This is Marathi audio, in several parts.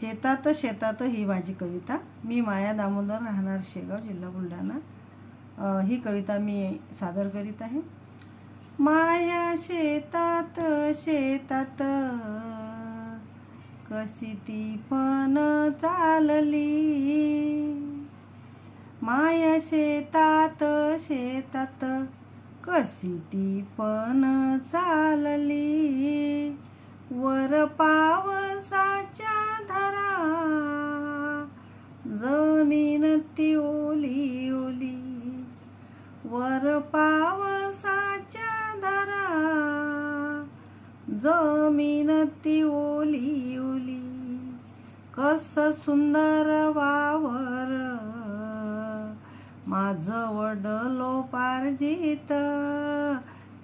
शेतात शेतात ही माझी कविता. मी माया दामोदर राहणार शेगाव जिल्हा बुलढाणा. ही कविता मी सादर करीत आहे. माया शेतात शेतात कशी ती पण चालली? माया शेतात शेतात कशी ती पण चालली? वर पावसाच्या जमीन ती ओली ओली वर पावसाच्या धरा जमीन ती ओली ओली कस सुंदर वावर. माझ वडलो पारजित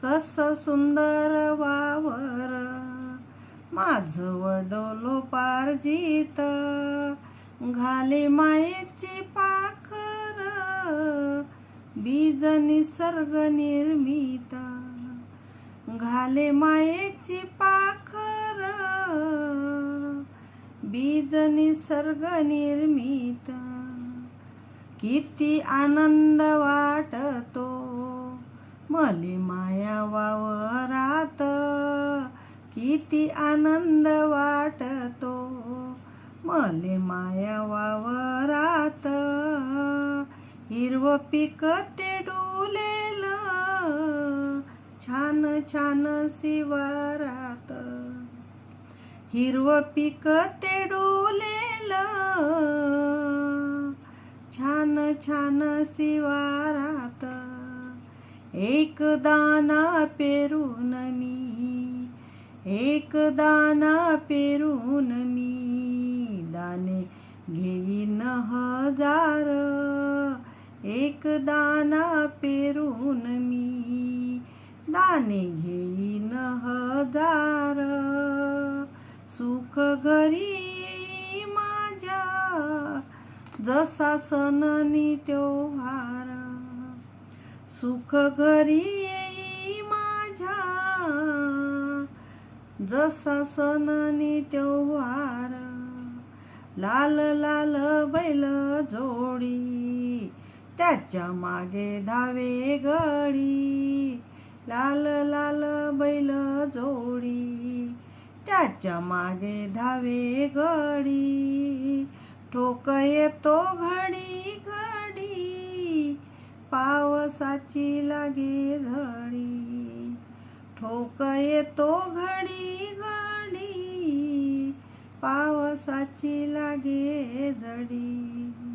कस सुंदर वावर. माझ वडलो पारजित घाले मायेची पाखर बीज निसर्ग निर्मित. घाले मायेची पाखर बीज निसर्ग निर्मित. किती आनंद वाटतो मले माया वावरात. किती आनंद वाटतो मले माया वावरात. हिरव पीक ते डोलेल. छान छान शिवारात. हिरव पीक ते डोलेल. छान छान शिवारात. एक दाना पेरून मी एक दाना पेरून मी. दाने घेईन हजार. एक दाना पेरून मी दाने घेईन हजार. सुख घरी माझ्या जसा सननी त्योहार सुख घरी येई माझ्या जसा सननी त्योहार लाल लाल बैल जोडी त्याच्यामागे धावे गडी. लाल लाल बैल जोडी त्याच्यामागे धावे गडी. ठोक येतो घडी घडी पावसाची लागे झडी. ठोक येतो घडी घडी पावसाची लागे जडी.